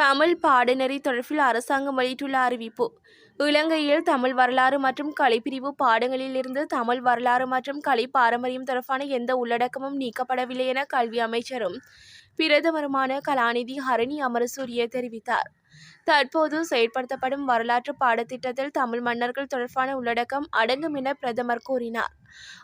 தமிழ் பாடநெறி தொடர்பில் அரசாங்கம் வெளியிட்டுள்ள அறிவிப்பு. இலங்கையில் தமிழ் வரலாறு மற்றும் கலைப்பிரிவு பாடங்களிலிருந்து தமிழ் வரலாறு மற்றும் கலை பாரம்பரியம் தொடர்பான எந்த உள்ளடக்கமும் நீக்கப்படவில்லை என கல்வி அமைச்சரும் பிரதமருமான கலாநிதி ஹரணி அமரசூரிய தெரிவித்தார். தற்போது செயற்படுத்தப்படும் வரலாற்று பாடத்திட்டத்தில் தமிழ் மன்னர்கள் தொடர்பான உள்ளடக்கம் அடங்கும் என பிரதமர் கூறினார்.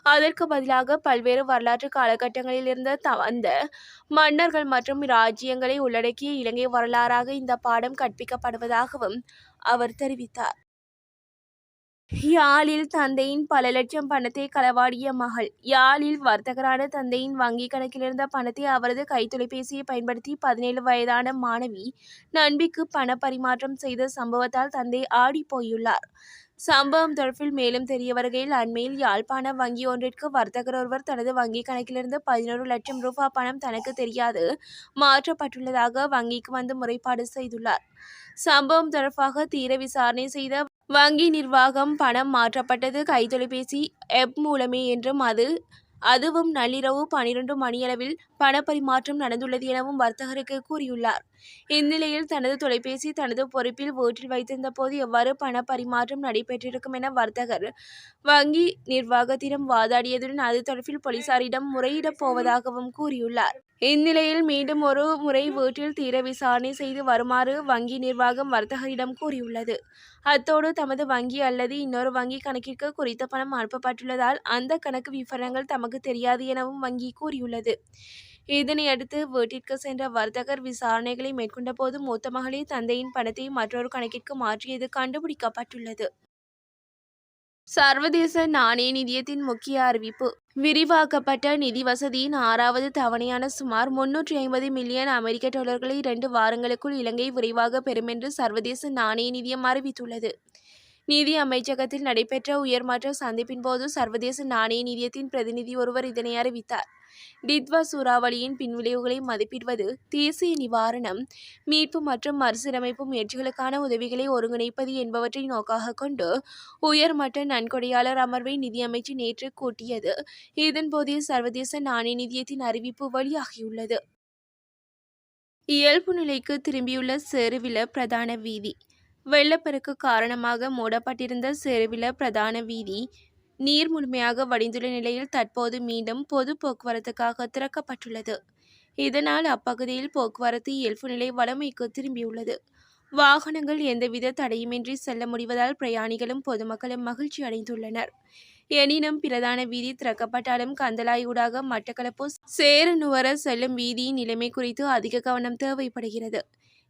அதற்கு பதிலாக பல்வேறு வரலாற்று காலகட்டங்களில் இருந்த த- அந்த மன்னர்கள் மற்றும் ராஜ்யங்களை உள்ளடக்கிய இலங்கை வரலாறாக இந்த பாடம் கற்பிக்கப்படுவதாகவும் அவர் தெரிவித்தார். யாழில் தந்தையின் பல லட்சம் பணத்தை களவாடிய மகள். யாழில் வர்த்தகரான தந்தையின் வங்கிக் கணக்கிலிருந்த பணத்தை அவரது கைத்தொலைபேசியை பயன்படுத்தி பதினேழு வயதான மாணவி நண்பிக்கு பண பரிமாற்றம் செய்த சம்பவத்தால் தந்தை ஆடி போயுள்ளார். சம்பவம் தொடர்பில் மேலும் தெரிய வருகையில் அண்மையில் யாழ்ப்பாண வங்கி ஒன்றிற்கு வர்த்தகர் ஒருவர் தனது வங்கிக் கணக்கிலிருந்து பதினோரு லட்சம் ரூபாய் பணம் தனக்கு தெரியாது மாற்றப்பட்டுள்ளதாக வங்கிக்கு வந்து முறைப்பாடு செய்துள்ளார். சம்பவம் தொடர்பாக தீர விசாரணை செய்த வங்கி நிர்வாகம் பணம் மாற்றப்பட்டது. கைத்தொலைபேசி எப் மூலமே என்றும் அது அதுவும் நள்ளிரவு பனிரெண்டு மணியளவில் பணப்பரிமாற்றம் நடந்துள்ளது எனவும் வர்த்தகருக்கு கூறியுள்ளார். இந்நிலையில் தனது தொலைபேசி தனது பொறுப்பில் வீட்டில் வைத்திருந்த போது எவ்வாறு பணப்பரிமாற்றம் நடைபெற்றிருக்கும் என வர்த்தகர் வங்கி நிர்வாகத்திடம் வாதாடியதுடன் அது தொடர்பில் போலீசாரிடம் முறையிடப் போவதாகவும் கூறியுள்ளார். இந்நிலையில் மீண்டும் ஒரு முறை வீட்டில் தீர விசாரணை செய்து வருமாறு வங்கி நிர்வாகம் வர்த்தகரிடம் கூறியுள்ளது. அத்தோடு தமது வங்கி அல்லது இன்னொரு வங்கி கணக்கிற்கு குறித்த பணம் அனுப்பப்பட்டுள்ளதால் அந்த கணக்கு விவரங்கள் தமக்கு தெரியாது எனவும் வங்கி கூறியுள்ளது. இதனையடுத்து வீட்டிற்கு சென்ற வர்த்தகர் விசாரணைகளை மேற்கொண்டபோது மூத்த மகளிர் தந்தையின் பணத்தை மற்றொரு கணக்கிற்கு மாற்றியது கண்டுபிடிக்கப்பட்டுள்ளது. சர்வதேச நாணய நிதியத்தின் முக்கிய அறிவிப்பு. விரிவாக்கப்பட்ட நிதி வசதியின் ஆறாவது தவணையான சுமார் முன்னூற்றி ஐம்பது மில்லியன் அமெரிக்க டாலர்களை இரண்டு வாரங்களுக்குள் இலங்கை விரைவாக பெறும் என்று சர்வதேச நாணய நிதியம் அறிவித்துள்ளது. நிதி அமைச்சகத்தில் நடைபெற்ற உயர்மட்ட சந்திப்பின் போது சர்வதேச நாணய நிதியத்தின் பிரதிநிதி ஒருவர் இதனை அறிவித்தார். டித்வா சூறாவளியின் பின்விளைவுகளை மதிப்பிடுவது தேசிய நிவாரணம் மீட்பு மற்றும் மறுசீரமைப்பு முயற்சிகளுக்கான உதவிகளை ஒருங்கிணைப்பது என்பவற்றை நோக்காக கொண்டு உயர்மட்ட நன்கொடையாளர் அமர்வை நிதியமைச்சு நேற்று கூட்டியது. இதன்போதே சர்வதேச நாணய நிதியத்தின் அறிவிப்பு வெளியாகியுள்ளது. இயல்பு நிலைக்கு திரும்பியுள்ள சேருவில பிரதான வீதி. வெள்ளப்பெருக்கு காரணமாக மூடப்பட்டிருந்த செருவில பிரதான வீதி நீர் முழுமையாக வடிந்துள்ள நிலையில் தற்போது மீண்டும் பொது போக்குவரத்துக்காக திறக்கப்பட்டுள்ளது. இதனால் அப்பகுதியில் போக்குவரத்து இயல்பு நிலை வளமைக்கு திரும்பியுள்ளது. வாகனங்கள் எந்தவித தடையுமின்றி செல்ல முடிவதால் பிரயாணிகளும் பொதுமக்களும் மகிழ்ச்சி அடைந்துள்ளனர். எனினும் பிரதான வீதி திறக்கப்பட்டாலும் கந்தலாயூடாக மட்டக்களப்பு சேரனுவர செல்லும் வீதியின் நிலைமை குறித்து அதிக கவனம் தேவைப்படுகிறது.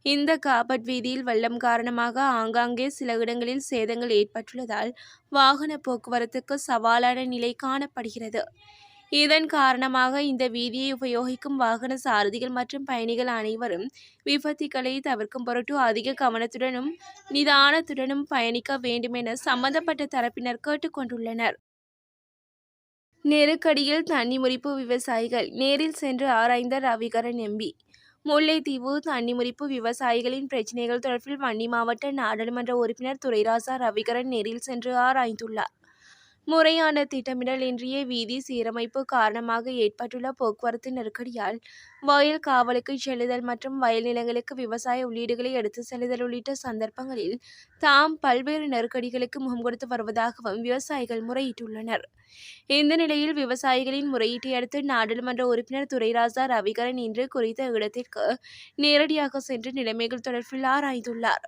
இந்த காபட் வீதியில் வெள்ளம் காரணமாக ஆங்காங்கே சில இடங்களில் சேதங்கள் ஏற்பட்டுள்ளதால் வாகன போக்குவரத்துக்கு சவாலான நிலை காணப்படுகிறது. இதன் காரணமாக இந்த வீதியை உபயோகிக்கும் வாகன சாரதிகள் மற்றும் பயணிகள் அனைவரும் விபத்துக்களை தவிர்க்கும் பொருட்டு அதிக கவனத்துடனும் நிதானத்துடனும் பயணிக்க வேண்டுமென சம்பந்தப்பட்ட தரப்பினர் கேட்டுக்கொண்டுள்ளனர் நெருக்கடியில் தண்ணி முறிப்பு விவசாயிகள் நேரில் சென்று ஆராய்ந்த ரவிகரன் எம்பி முல்லைத்தீவு தண்ணிமுறிப்பு விவசாயிகளின் பிரச்சினைகள் தொடர்பில் வன்னி மாவட்ட நாடாளுமன்ற உறுப்பினர் துரைராசா ரவிகரன் நேரில் சென்று ஆராய்ந்துள்ளார். முறையான திட்டமிடல் இன்றிய வீதி சீரமைப்பு காரணமாக ஏற்பட்டுள்ள போக்குவரத்து நெருக்கடியால் வயல் காவலுக்கு செல்லுதல் மற்றும் வயல் நிலங்களுக்கு விவசாய உள்ளீடுகளை எடுத்து செல்லுதல் உள்ளிட்ட சந்தர்ப்பங்களில் தாம் பல்வேறு நெருக்கடிகளுக்கு முகம் கொடுத்து வருவதாகவும் விவசாயிகள் முறையிட்டுள்ளனர். இந்த நிலையில் விவசாயிகளின் முறையீட்டை அடுத்து நாடாளுமன்ற உறுப்பினர் துரைராசா ரவிகரன் இன்று குறித்த இடத்திற்கு நேரடியாக சென்று நிலைமைகள் தொடர்பில் ஆராய்ந்துள்ளார்.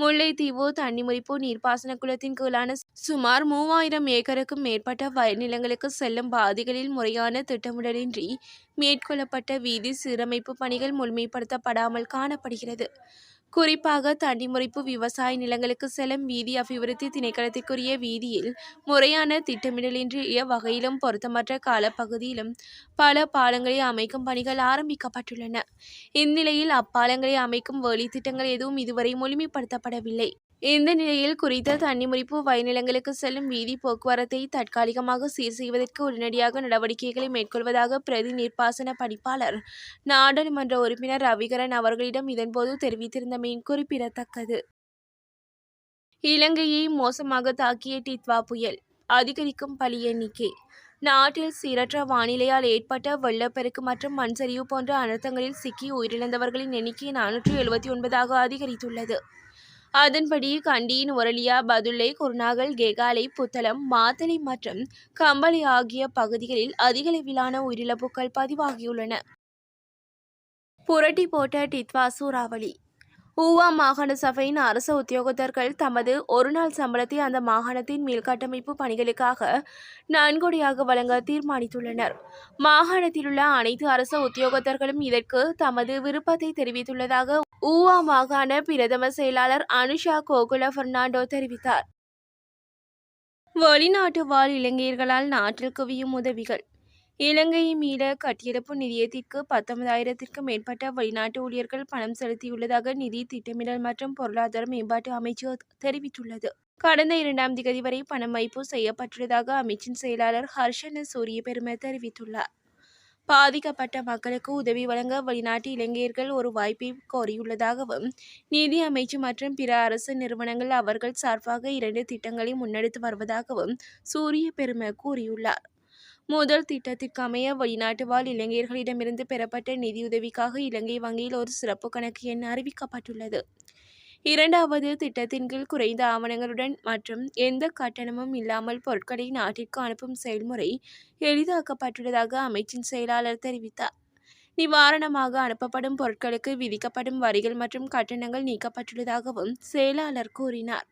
முல்லைத்தீவு தண்ணிமுறிப்பு நீர்ப்பாசன குளத்தின் கீழான சுமார் மூவாயிரம் ஏக்கருக்கும் மேற்பட்ட வயல் நிலங்களுக்கு செல்லும் பாதைகளில் முறையான திட்டமிடலின்றி மேற்கொள்ளப்பட்ட வீதி சீரமைப்பு பணிகள் முழுமைப்படுத்தப்படாமல் காணப்படுகிறது. குறிப்பாக தண்ணிமுறிப்பு விவசாய நிலங்களுக்கு செல்லும் வீதி அபிவிருத்தி திணைக்களத்திற்குரிய வீதியில் முறையான திட்டமிடலின்றிய வகையிலும் பொருத்தமற்ற காலப்பகுதியிலும் பல பாலங்களை அமைக்கும் பணிகள் ஆரம்பிக்கப்பட்டுள்ளன. இந்நிலையில் அப்பாலங்களை அமைக்கும் வேலி எதுவும் இதுவரை முழுமைப்படுத்தப்படவில்லை. இந்த நிலையில் குறித்த தண்ணிமுறிப்பு வயநிலங்களுக்கு செல்லும் வீதி போக்குவரத்தை தற்காலிகமாக சீர் செய்வதற்கு உடனடியாக நடவடிக்கைகளை மேற்கொள்வதாக பிரதி நீர்ப்பாசன பணிப்பாளர் நாடாளுமன்ற உறுப்பினர் ரவிகரன் அவர்களிடம் இதன்போது தெரிவித்திருந்தமையின் குறிப்பிடத்தக்கது இலங்கையை மோசமாக தாக்கிய டித்வா புயல் அதிகரிக்கும் பலி எண்ணிக்கை. நாட்டில் சீரற்ற வானிலையால் ஏற்பட்ட வெள்ளப்பெருக்கு மற்றும் மண்சரிவு போன்ற அனர்த்தங்களில் சிக்கி உயிரிழந்தவர்களின் எண்ணிக்கை நானூற்று எழுபத்தி ஒன்பதாக அதிகரித்துள்ளது. அதன்படி கண்டியின் ஒரலியா பதுளை குருநாகல் கேகாலை புத்தளம் மாத்தளை மற்றும் கம்பளி ஆகிய பகுதிகளில் அதிகளவிலான உயிரிழப்புகள் பதிவாகியுள்ளன. புரட்டி போட்ட டித்வா சூறாவளி ஊவா மாகாண சபையின் அரச உத்தியோகத்தர்கள் தமது ஒருநாள் சம்பளத்தை அந்த மாகாணத்தின் மீள்கட்டமைப்பு பணிகளுக்காக நன்கொடையாக வழங்க தீர்மானித்துள்ளனர். மாகாணத்திலுள்ள அனைத்து அரச உத்தியோகத்தர்களும் இதற்கு தமது விருப்பத்தை தெரிவித்துள்ளதாக ஊவா மாகாண பிரதம செயலாளர் அனுஷா கோகுல பெர்னாண்டோ தெரிவித்தார். வெளிநாட்டு வாழ் இலங்கையர்களால் நாட்டில் குவியும் உதவிகள். இலங்கையை மீள கட்டியெழுப்பு நிதியத்திற்கு பத்தொன்பதாயிரத்திற்கும் மேற்பட்ட வெளிநாட்டு ஊழியர்கள் பணம் செலுத்தியுள்ளதாக நிதி திட்டமிடல் மற்றும் பொருளாதார மேம்பாட்டு அமைச்சு தெரிவித்துள்ளது. கடந்த இரண்டாம் திகதி வரை பணம் வைப்பு செய்யப்பட்டுள்ளதாக அமைச்சின் செயலாளர் ஹர்ஷன சூரிய பெருமை தெரிவித்துள்ளார். பாதிக்கப்பட்ட மக்களுக்கு உதவி வழங்க வெளிநாட்டு இளைஞர்கள் ஒரு வாய்ப்பை கோரியுள்ளதாகவும் நிதி அமைச்சு மற்றும் பிற அரசு நிறுவனங்கள் அவர்கள் சார்பாக இரண்டு திட்டங்களை முன்னெடுத்து வருவதாகவும் சூரிய பெருமை கூறியுள்ளார். முதல் திட்டத்திற்கு அமைய வெளிநாட்டு வாழ் இளைஞர்களிடமிருந்து பெறப்பட்ட நிதியுதவிக்காக இலங்கை வங்கியில் ஒரு சிறப்பு கணக்கு எண் அறிவிக்கப்பட்டுள்ளது. இரண்டாவது திட்டத்தின் கீழ் குறைந்த ஆவணங்களுடன் மற்றும் எந்த கட்டணமும் இல்லாமல் பொருட்களை நாட்டிற்கு அனுப்பும் செயல்முறை எளிதாக்கப்பட்டுள்ளதாக அமைச்சின் செயலாளர் தெரிவித்தார். நிவாரணமாக அனுப்பப்படும் பொருட்களுக்கு விதிக்கப்படும் வரிகள் மற்றும் கட்டணங்கள் நீக்கப்பட்டுள்ளதாகவும் செயலாளர் கூறினார்.